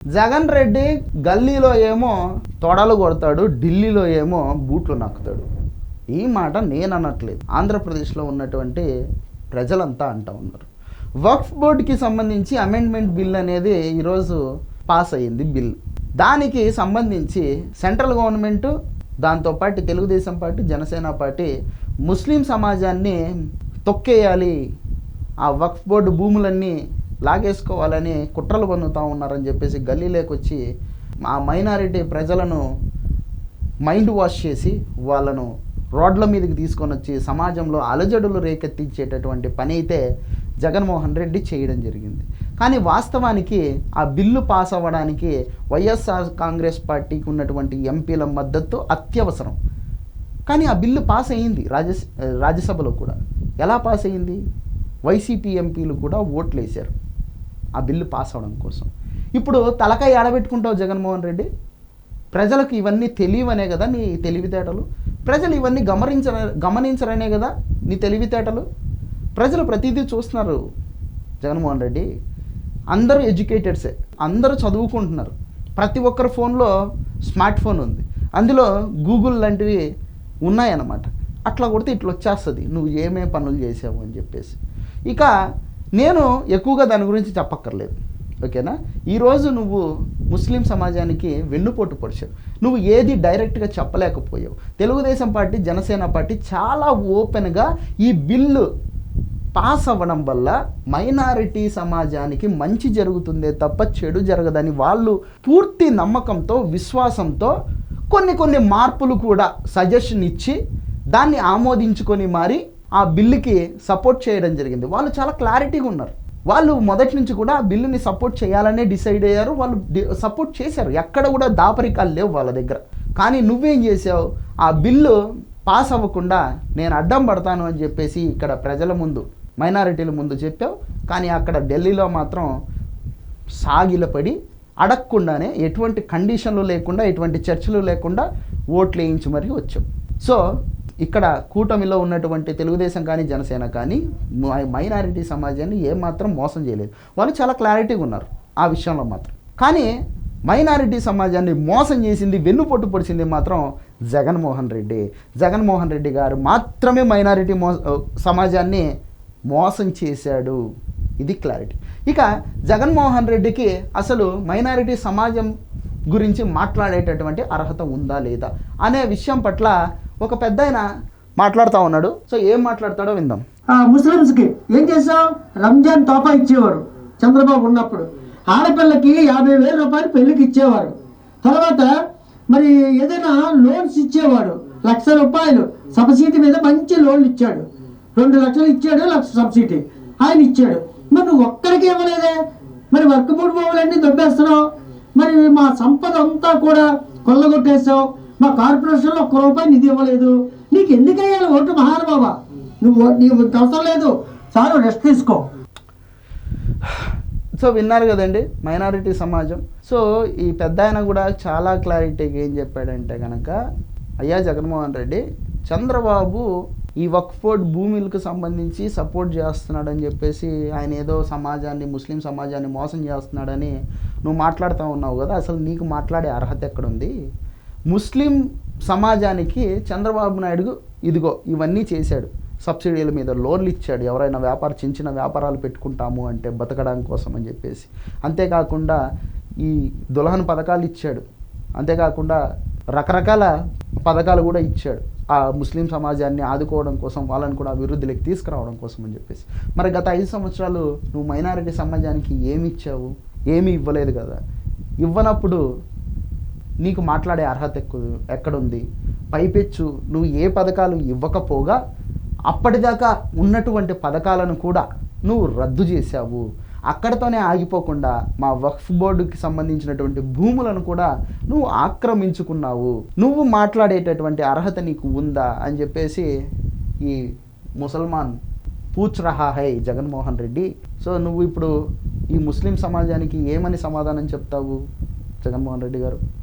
జగన్ రెడ్డి గల్లీలో ఏమో తొడలు కొడతాడు ఢిల్లీలో ఏమో బూట్లు నక్కుతాడు. ఈ మాట నేను అనట్లేదు ఆంధ్రప్రదేశ్లో ఉన్నటువంటి ప్రజలంతా అంటా ఉన్నారు. వక్ఫ్ బోర్డుకి సంబంధించి అమెండ్మెంట్ బిల్ అనేది ఈరోజు పాస్ అయ్యింది బిల్. దానికి సంబంధించి సెంట్రల్ గవర్నమెంట్ దాంతోపాటు తెలుగుదేశం పార్టీ జనసేన పార్టీ ముస్లిం సమాజాన్ని తొక్కేయాలి. ఆ వక్ఫ్ బోర్డు భూములన్నీ లాగేసుకోవాలని కుట్రలు పొందుతూ ఉన్నారని చెప్పేసి గల్లీలోకి వచ్చి ఆ మైనారిటీ ప్రజలను మైండ్ వాష్ చేసి వాళ్ళను రోడ్ల మీదకి తీసుకొని వచ్చి సమాజంలో అలజడులు రేకెత్తించేటటువంటి పని అయితే జగన్మోహన్ రెడ్డి చేయడం జరిగింది. కానీ వాస్తవానికి ఆ బిల్లు పాస్ అవ్వడానికి వైఎస్ఆర్ కాంగ్రెస్ పార్టీకి ఉన్నటువంటి ఎంపీల మద్దతు అత్యవసరం. కానీ ఆ బిల్లు పాస్ అయ్యింది రాజ్య రాజ్యసభలో కూడా. ఎలా పాస్ అయ్యింది వైసీపీ ఎంపీలు కూడా ఓట్లు వేశారు ఆ బిల్లు పాస్ అవడం కోసం. ఇప్పుడు తలకాయ ఆడబెట్టుకుంటావు జగన్మోహన్ రెడ్డి. ప్రజలకు ఇవన్నీ తెలియవనే కదా నీ తెలివితేటలు? ప్రజలు ఇవన్నీ గమనించర గమనించరనే కదా నీ తెలివితేటలు? ప్రజలు ప్రతిదీ చూస్తున్నారు జగన్మోహన్ రెడ్డి. అందరూ ఎడ్యుకేటెడ్సే అందరూ చదువుకుంటున్నారు. ప్రతి ఒక్కరి ఫోన్లో స్మార్ట్ ఫోన్ ఉంది. అందులో గూగుల్ లాంటివి ఉన్నాయన్నమాట. అట్లా కొడితే ఇట్లా వచ్చేస్తుంది నువ్వు ఏమేమి పనులు చేసావు అని చెప్పేసి. ఇక నేను ఎక్కువగా దాని గురించి చెప్పక్కర్లేదు. ఓకేనా? ఈరోజు నువ్వు ముస్లిం సమాజానికి వెన్నుపోటు పొడిచావు. నువ్వు ఏది డైరెక్ట్గా చెప్పలేకపోయావు. తెలుగుదేశం పార్టీ జనసేన పార్టీ చాలా ఓపెన్గా ఈ బిల్లు పాస్ అవ్వడం వల్ల మైనారిటీ సమాజానికి మంచి జరుగుతుందే తప్ప చెడు జరగదని వాళ్ళు పూర్తి నమ్మకంతో విశ్వాసంతో కొన్ని కొన్ని మార్పులు కూడా సజెషన్ ఇచ్చి దాన్ని ఆమోదించుకొని మరి ఆ బిల్లుకి సపోర్ట్ చేయడం జరిగింది. వాళ్ళు చాలా క్లారిటీగా ఉన్నారు. వాళ్ళు మొదటి నుంచి కూడా ఆ బిల్లుని సపోర్ట్ చేయాలనే డిసైడ్ అయ్యారు. వాళ్ళు సపోర్ట్ చేశారు. ఎక్కడ కూడా దాపరికాలు లేవు వాళ్ళ దగ్గర. కానీ నువ్వేం చేసావు ఆ బిల్లు పాస్ అవ్వకుండా నేను అడ్డం పడతాను అని చెప్పేసి ఇక్కడ ప్రజల ముందు మైనారిటీల ముందు చెప్పావు. కానీ అక్కడ ఢిల్లీలో మాత్రం సాగిలపడి అడగకుండానే ఎటువంటి కండిషన్లు లేకుండా ఎటువంటి చర్చలు లేకుండా ఓట్లు వేయించి మరీ వచ్చాం సో ఇక్కడ కూటమిలో ఉన్నటువంటి తెలుగుదేశం కానీ జనసేన కానీ మై- మైనారిటీ సమాజాన్ని ఏమాత్రం మోసం చేయలేదు. వాళ్ళు చాలా క్లారిటీగా ఉన్నారు ఆ విషయంలో మాత్రం. కానీ మైనారిటీ సమాజాన్ని మోసం చేసింది వెన్నుపొట్టు పొడిచింది మాత్రం జగన్మోహన్ రెడ్డి. జగన్మోహన్ రెడ్డి గారు మాత్రమే మైనారిటీ మో సమాజాన్ని మోసం చేశాడు. ఇది క్లారిటీ. ఇక జగన్మోహన్ రెడ్డికి అసలు మైనారిటీ సమాజం గురించి మాట్లాడేటటువంటి అర్హత ఉందా లేదా అనే విషయం పట్ల ఒక పెద్ద ఆయన మాట్లాడుతూ ఉన్నాడు. సో ఏం మాట్లాడతాడో విందాం. ముస్లిమ్స్కి కి ఏం చేసాం రంజాన్ తోఫా ఇచ్చేవారు చంద్రబాబు ఉన్నప్పుడు. ఆడపిల్లకి యాభై వేల రూపాయలు పెళ్ళికి ఇచ్చేవారు తర్వాత మరి ఏదైనా లోన్స్ ఇచ్చేవాడు లక్ష రూపాయలు. సబ్సిడీ మీద మంచి లోన్లు ఇచ్చాడు. రెండు లక్షలు ఇచ్చాడు లక్ష సబ్సిడీ. ఆయన ఇచ్చాడు. మరి నువ్వు ఒక్కరికి ఇవ్వలేదే? మరి వర్క్ బోర్డు భూములన్నీ దొబ్బేస్తున్నావు. మరి మా సంపద అంతా కూడా కొల్లగొట్టేసావు మా కార్పొరేషన్లో ఒక్క రూపాయి నిధి ఇవ్వలేదు. నీకు ఎందుకు వేయాలి ఓటు మహానుభావ. నువ్వు నీకు అవసరం లేదు. చాలు రెస్ట్ తీసుకో. సో విన్నారు కదండి మైనారిటీ సమాజం. సో ఈ పెద్ద ఆయన కూడా చాలా క్లారిటీగా ఏం చెప్పాడంటే కనుక అయ్యా జగన్మోహన్ రెడ్డి చంద్రబాబు ఈ వక్ఫ్ బోర్డ్ భూములకు సంబంధించి సపోర్ట్ చేస్తున్నాడని చెప్పేసి ఆయన ఏదో సమాజాన్ని ముస్లిం సమాజాన్ని మోసం చేస్తున్నాడని నువ్వు మాట్లాడుతూ ఉన్నావు కదా అసలు నీకు మాట్లాడే అర్హత ఎక్కడుంది? ముస్లిం సమాజానికి చంద్రబాబు నాయుడు ఇదిగో ఇవన్నీ చేశాడు. సబ్సిడీల మీద లోన్లు ఇచ్చాడు. ఎవరైనా వ్యాపార చిన్న చిన్న వ్యాపారాలు పెట్టుకుంటాము అంటే బతకడానికి కోసం అని చెప్పేసి. అంతేకాకుండా ఈ దులహన్ పథకాలు ఇచ్చాడు. అంతేకాకుండా రకరకాల పథకాలు కూడా ఇచ్చాడు. ఆ ముస్లిం సమాజాన్ని ఆదుకోవడం కోసం వాళ్ళని కూడా అభివృద్ధిలోకి తీసుకురావడం కోసం అని చెప్పేసి. మరి గత ఐదు సంవత్సరాలు నువ్వు మైనారిటీ సమాజానికి ఏమి ఇచ్చావు? ఏమీ ఇవ్వలేదు కదా. ఇవ్వనప్పుడు నీకు మాట్లాడే అర్హత ఎక్కువ ఎక్కడుంది? పైపెచ్చు నువ్వు ఏ పథకాలు ఇవ్వకపోగా అప్పటిదాకా ఉన్నటువంటి పథకాలను కూడా నువ్వు రద్దు చేశావు. అక్కడతోనే ఆగిపోకుండా మా వక్ఫ్ బోర్డుకి సంబంధించినటువంటి భూములను కూడా నువ్వు ఆక్రమించుకున్నావు. నువ్వు మాట్లాడేటటువంటి అర్హత నీకు ఉందా? అని చెప్పేసి ఈ ముసల్మాన్ పూచ్ రహా హై జగన్మోహన్ రెడ్డి. సో నువ్వు ఇప్పుడు ఈ ముస్లిం సమాజానికి ఏమని సమాధానం చెప్తావు జగన్మోహన్ రెడ్డి గారు?